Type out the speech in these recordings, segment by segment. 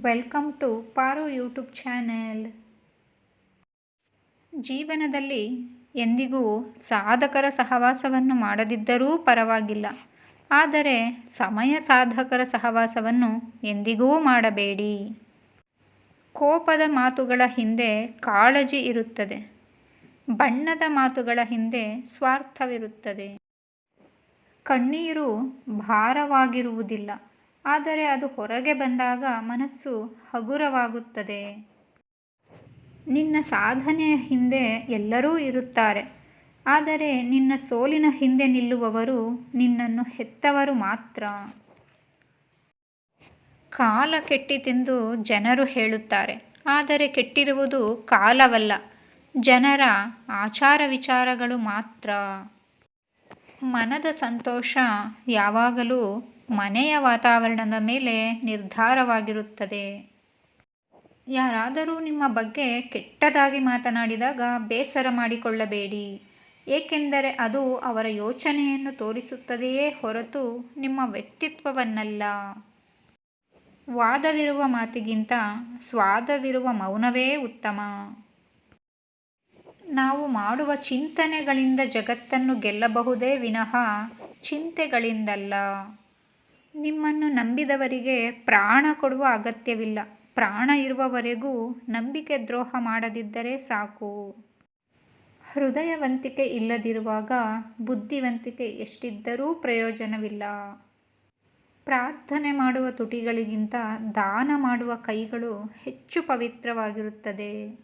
Welcome to Paru YouTube channel ಜೀವನದಲ್ಲಿ ಎಂದಿಗೂ ಸಾಧಕರ ಸಹವಾಸವನ್ನು ಮಾಡದಿದ್ದರೂ ಪರವಾಗಿಲ್ಲ. ಆದರೆ ಸಮಯ ಸಾಧಕರ ಸಹವಾಸವನ್ನು ಎಂದಿಗೂ ಮಾಡಬೇಡಿ. ಕೋಪದ ಮಾತುಗಳ ಹಿಂದೆ ಕಾಳಜಿ ಇರುತ್ತದೆ. ಬಣ್ಣದ ಮಾತುಗಳ ಹಿಂದೆ ಸ್ವಾರ್ಥವಿರುತ್ತದೆ. ಕಣ್ಣೀರು ಭಾರವಾಗಿರುವುದಿಲ್ಲ. ಆದರೆ ಅದು ಹೊರಗೆ ಬಂದಾಗ ಮನಸ್ಸು ಹಗುರವಾಗುತ್ತದೆ. ನಿನ್ನ ಸಾಧನೆಯ ಹಿಂದೆ ಎಲ್ಲರೂ ಇರುತ್ತಾರೆ. ಆದರೆ ನಿನ್ನ ಸೋಲಿನ ಹಿಂದೆ ನಿಲ್ಲುವವರು ನಿನ್ನನ್ನು ಹೆತ್ತವರು ಮಾತ್ರ. ಕಾಲ ಕೆಟ್ಟಿತೆಂದು ಜನರು ಹೇಳುತ್ತಾರೆ. ಆದರೆ ಕೆಟ್ಟಿರುವುದು ಕಾಲವಲ್ಲ, ಜನರ ಆಚಾರ ವಿಚಾರಗಳು ಮಾತ್ರ. ಮನದ ಸಂತೋಷ ಯಾವಾಗಲೂ ಮನೆಯ ವಾತಾವರಣದ ಮೇಲೆ ನಿರ್ಧಾರವಾಗಿರುತ್ತದೆ. ಯಾರಾದರೂ ನಿಮ್ಮ ಬಗ್ಗೆ ಕೆಟ್ಟದಾಗಿ ಮಾತನಾಡಿದಾಗ ಬೇಸರ ಮಾಡಿಕೊಳ್ಳಬೇಡಿ. ಏಕೆಂದರೆ ಅದು ಅವರ ಯೋಚನೆಯನ್ನು ತೋರಿಸುತ್ತದೆಯೇ ಹೊರತು ನಿಮ್ಮ ವ್ಯಕ್ತಿತ್ವವನ್ನಲ್ಲ. ವಾದವಿರುವ ಮಾತಿಗಿಂತ ಸ್ವಾದವಿರುವ ಮೌನವೇ ಉತ್ತಮ. ನಾವು ಮಾಡುವ ಚಿಂತನೆಗಳಿಂದ ಜಗತ್ತನ್ನು ಗೆಲ್ಲಬಹುದೇ ವಿನಃ ಚಿಂತೆಗಳಿಂದಲ್ಲ. ನಿಮ್ಮನ್ನು ನಂಬಿದವರಿಗೆ ಪ್ರಾಣ ಕೊಡುವ ಅಗತ್ಯವಿಲ್ಲ. ಪ್ರಾಣ ಇರುವವರೆಗೂ ನಂಬಿಕೆ ದ್ರೋಹ ಮಾಡದಿದ್ದರೆ ಸಾಕು. ಹೃದಯವಂತಿಕೆ ಇಲ್ಲದಿರುವಾಗ ಬುದ್ಧಿವಂತಿಕೆ ಎಷ್ಟಿದ್ದರೂ ಪ್ರಯೋಜನವಿಲ್ಲ. ಪ್ರಾರ್ಥನೆ ಮಾಡುವ ತುಟಿಗಳಿಗಿಂತ ದಾನ ಮಾಡುವ ಕೈಗಳು ಹೆಚ್ಚು ಪವಿತ್ರವಾಗಿರುತ್ತದೆ.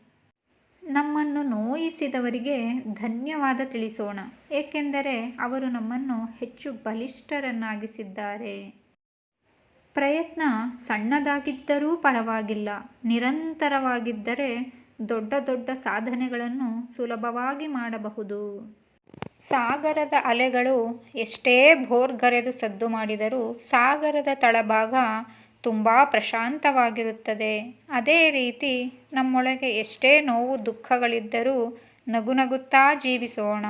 ನಮ್ಮನ್ನು ನೋಯಿಸಿದವರಿಗೆ ಧನ್ಯವಾದ ತಿಳಿಸೋಣ, ಏಕೆಂದರೆ ಅವರು ನಮ್ಮನ್ನು ಹೆಚ್ಚು ಬಲಿಷ್ಠರನ್ನಾಗಿಸಿದ್ದಾರೆ. ಪ್ರಯತ್ನ ಸಣ್ಣದಾಗಿದ್ದರೂ ಪರವಾಗಿಲ್ಲ, ನಿರಂತರವಾಗಿದ್ದರೆ ದೊಡ್ಡ ದೊಡ್ಡ ಸಾಧನೆಗಳನ್ನು ಸುಲಭವಾಗಿ ಮಾಡಬಹುದು. ಸಾಗರದ ಅಲೆಗಳು ಎಷ್ಟೇ ಭೋರ್ಗರೆದು ಸದ್ದು ಮಾಡಿದರೂ ಸಾಗರದ ತಳಭಾಗ ತುಂಬ ಪ್ರಶಾಂತವಾಗಿರುತ್ತದೆ. ಅದೇ ರೀತಿ ನಮ್ಮೊಳಗೆ ಎಷ್ಟೇ ನೋವು ದುಃಖಗಳಿದ್ದರೂ ನಗುನಗುತ್ತಾ ಜೀವಿಸೋಣ.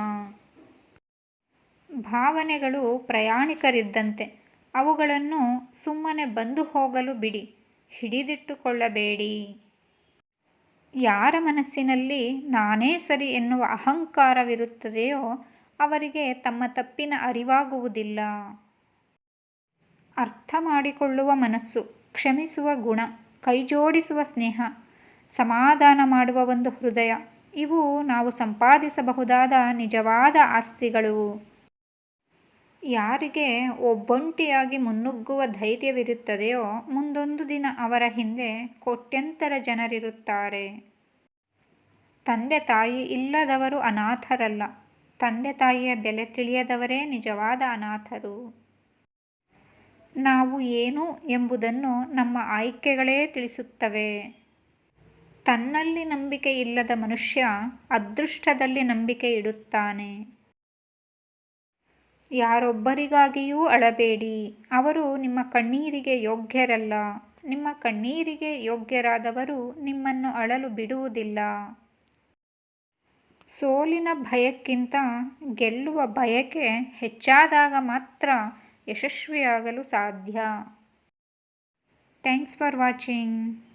ಭಾವನೆಗಳು ಪ್ರಯಾಣಿಕರಿದ್ದಂತೆ. ಅವುಗಳನ್ನು ಸುಮ್ಮನೆ ಬಂದು ಹೋಗಲು ಬಿಡಿ. ಹಿಡಿದಿಟ್ಟುಕೊಳ್ಳಬೇಡಿ. ಯಾರ ಮನಸ್ಸಿನಲ್ಲಿ ನಾನೇ ಸರಿ ಎನ್ನುವ ಅಹಂಕಾರವಿರುತ್ತದೆಯೋ ಅವರಿಗೆ ತಮ್ಮ ತಪ್ಪಿನ ಅರಿವಾಗುವುದಿಲ್ಲ. ಅರ್ಥ ಮಾಡಿಕೊಳ್ಳುವ ಮನಸ್ಸು, ಕ್ಷಮಿಸುವ ಗುಣ, ಕೈಜೋಡಿಸುವ ಸ್ನೇಹ, ಸಮಾಧಾನ ಮಾಡುವ ಒಂದು ಹೃದಯ, ಇವು ನಾವು ಸಂಪಾದಿಸಬಹುದಾದ ನಿಜವಾದ ಆಸ್ತಿಗಳು. ಯಾರಿಗೆ ಒಬ್ಬೊಂಟಿಯಾಗಿ ಮುನ್ನುಗ್ಗುವ ಧೈರ್ಯವಿರುತ್ತದೆಯೋ, ಮುಂದೊಂದು ದಿನ ಅವರ ಹಿಂದೆ ಕೋಟ್ಯಂತರ ಜನರಿರುತ್ತಾರೆ. ತಂದೆ ತಾಯಿ ಇಲ್ಲದವರು ಅನಾಥರಲ್ಲ, ತಂದೆ ತಾಯಿಯ ಬೆಲೆ ತಿಳಿಯದವರೇ ನಿಜವಾದ ಅನಾಥರು. ನಾವು ಏನು ಎಂಬುದನ್ನು ನಮ್ಮ ಆಯ್ಕೆಗಳೇ ತಿಳಿಸುತ್ತವೆ. ತನ್ನಲ್ಲಿ ನಂಬಿಕೆ ಇಲ್ಲದ ಮನುಷ್ಯ ಅದೃಷ್ಟದಲ್ಲಿ ನಂಬಿಕೆ ಇಡುತ್ತಾನೆ. ಯಾರೊಬ್ಬರಿಗಾಗಿಯೂ ಅಳಬೇಡಿ. ಅವರು ನಿಮ್ಮ ಕಣ್ಣೀರಿಗೆ ಯೋಗ್ಯರಲ್ಲ. ನಿಮ್ಮ ಕಣ್ಣೀರಿಗೆ ಯೋಗ್ಯರಾದವರು ನಿಮ್ಮನ್ನು ಅಳಲು ಬಿಡುವುದಿಲ್ಲ. ಸೋಲಿನ ಭಯಕ್ಕಿಂತ ಗೆಲ್ಲುವ ಬಯಕೆ ಹೆಚ್ಚಾದಾಗ ಮಾತ್ರ ಯಶಸ್ವಿಯಾಗಲು ಸಾಧ್ಯ. Thanks for watching